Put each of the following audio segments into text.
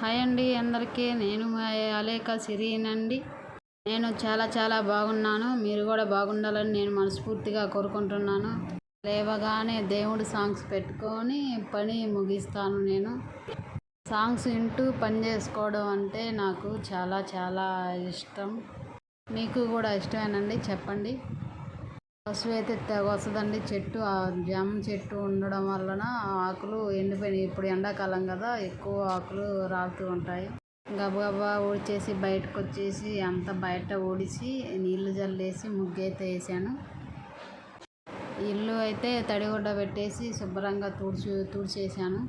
Hi అండి అందరికీ. నేను అలేక అలేక సిరీనండి నేను చాలా చాలా బాగున్నాను. మీరు కూడా బాగుండాలని నేను మనస్ఫూర్తిగా కోరుకుంటున్నాను. లేవగానే దేవుడు సాంగ్స్ పెట్టుకొని పని ముగిస్తాను నేను. సాంగ్స్ వింటూ పని చేసుకోవడం అంటే నాకు చాలా చాలా ఇష్టం. మీకు కూడా ఇష్టమేనండి? చెప్పండి. పశువు అయితే తెగ వస్తుందండి. చెట్టు ఆ జామ చెట్టు ఉండడం వలన ఆకులు ఎండిపోయినాయి. ఇప్పుడు ఎండాకాలం కదా ఎక్కువ ఆకులు రాలుతూ ఉంటాయి. గబగబా ఊడ్చేసి బయటకు వచ్చేసి అంతా బయట ఊడిసి నీళ్ళు జల్లేసి ముగ్గు అయితే వేసాను. ఇల్లు అయితే తడిగుడ్డ పెట్టేసి శుభ్రంగా తుడిచి తుడిచేసాను.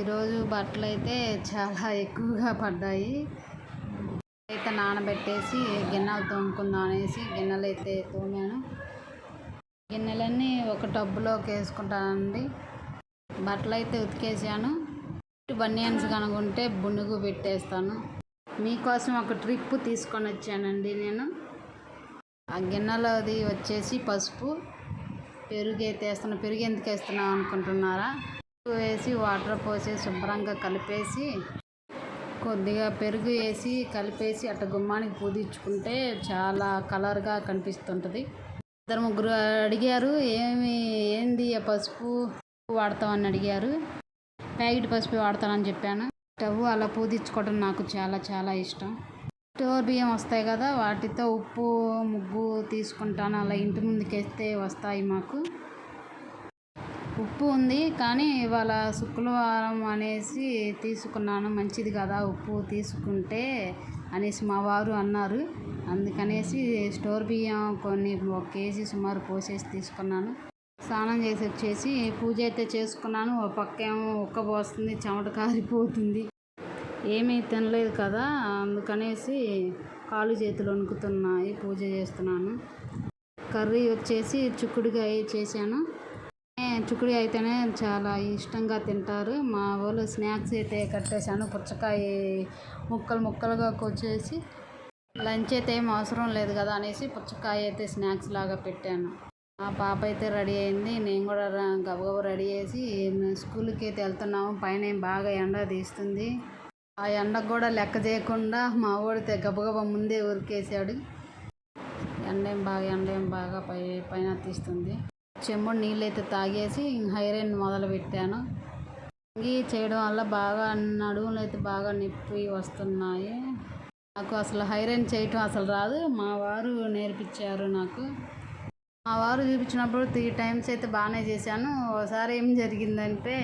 ఈరోజు బట్టలు అయితే చాలా ఎక్కువగా పడ్డాయి. అయితే నానబెట్టేసి గిన్నెలు తోముకుందాం అనేసి గిన్నెలు అయితే తోమాను. గిన్నెలన్నీ ఒక టబ్బులోకి వేసుకుంటానండి. బట్టలు అయితే ఉతికేసాను బనియన్స్ కనుకుంటే బునుగు పెట్టేస్తాను. మీకోసం ఒక ట్రిప్ తీసుకొని వచ్చానండి నేను. ఆ గిన్నెలోది వచ్చేసి పసుపు. పెరుగు అయితే వేస్తున్నా పెరుగు ఎందుకు వేస్తున్నాం అనుకుంటున్నారా వేసి వాటర్ పోసి శుభ్రంగా కలిపేసి కొద్దిగా పెరుగు వేసి కలిపేసి అట్ట గుమ్మానికి పూదించుకుంటే చాలా కలర్గా కనిపిస్తుంటుంది. ఇద్దరు ముగ్గురు అడిగారు ఏమి ఏంది ఆ పసుపు వాడతామని అడిగారు. ప్యాకెట్ పసుపు వాడతానని చెప్పాను. స్టవ్ అలా పూదించుకోవడం నాకు చాలా చాలా ఇష్టం. స్టోర్ బియ్యం వస్తాయి కదా వాటితో ఉప్పు ముగ్గు తీసుకుంటాను. అలా ఇంటి ముందుకేస్తే వస్తాయి మాకు. ఉప్పు ఉంది కానీ ఇవాళ శుక్రవారం అనేసి తీసుకున్నాను. మంచిది కదా ఉప్పు తీసుకుంటే అనేసి మా వారు అన్నారు. అందుకనేసి స్టోర్ బియ్యం కొన్ని ఒక కేజీ సుమారు పోసేసి తీసుకున్నాను. స్నానం చేసి వచ్చేసి పూజ అయితే చేసుకున్నాను. ఒక పక్క ఏమో పోస్తుంది చెమట కారిపోతుంది. ఏమీ తినలేదు కదా అందుకనేసి కాలు చేతులు వణుకుతున్నాయి పూజ చేస్తున్నాను. కర్రీ వచ్చేసి చుక్కుడుకాయ చేశాను. చుక్కుడు అయితేనే చాలా ఇష్టంగా తింటారు. మా వాళ్ళు స్నాక్స్ అయితే కట్టేశాను. పుచ్చకాయ ముక్కలు ముక్కలుగా కొచ్చేసి లంచ్ అయితే ఏం అవసరం లేదు కదా అనేసి పుచ్చకాయ అయితే స్నాక్స్ లాగా పెట్టాను. మా పాప అయితే రెడీ అయింది. నేను కూడా గబగబ రెడీ చేసి స్కూల్కి అయితే వెళ్తున్నాము. పైన ఏం బాగా ఎండ తీస్తుంది. ఆ ఎండకు కూడా లెక్క చేయకుండా మా ఊడితే గబగబా ముందే ఉరికేసాడు. ఎండ ఏం బాగా ఎండ ఏం బాగా పై పైన తీస్తుంది. చెంబుడు నీళ్ళు అయితే తాగేసి హైరన్ మొదలు పెట్టాను ఇంగి చేయడం వల్ల బాగా నడుములు అయితే బాగా నొప్పి వస్తున్నాయి. నాకు అసలు హైరన్ చేయటం అసలు రాదు. మా వారు నేర్పించారు నాకు. మా వారు చూపించినప్పుడు త్రీ టైమ్స్ అయితే బాగానే చేశాను. ఒకసారి ఏం జరిగిందంటే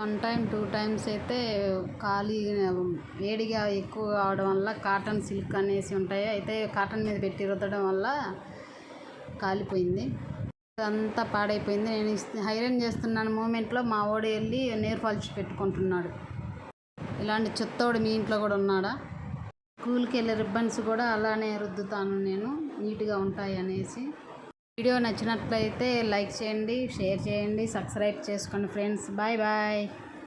వన్ టైం టూ టైమ్స్ అయితే ఖాళీ వేడిగా ఎక్కువ కావడం వల్ల కాటన్ సిల్క్ అనేసి ఉంటాయి. అయితే కాటన్ మీద పెట్టి రుద్దడం వల్ల కాలిపోయింది. అంతా పాడైపోయింది. నేను హైరన్ చేస్తున్నాను మూమెంట్లో. మా ఓడి వెళ్ళి నేర్ పాలిష్ పెట్టుకుంటున్నాడు. ఇలాంటి చెత్తోడు మీ ఇంట్లో కూడా ఉన్నాడా? స్కూల్కి వెళ్ళే రిబ్బన్స్ కూడా అలానే రుద్దుతాను నేను. నీట్గా ఉంటాయి అనేసి. వీడియో నచ్చినట్లయితే లైక్ చేయండి షేర్ చేయండి సబ్స్క్రైబ్ చేసుకోండి ఫ్రెండ్స్. Bye bye.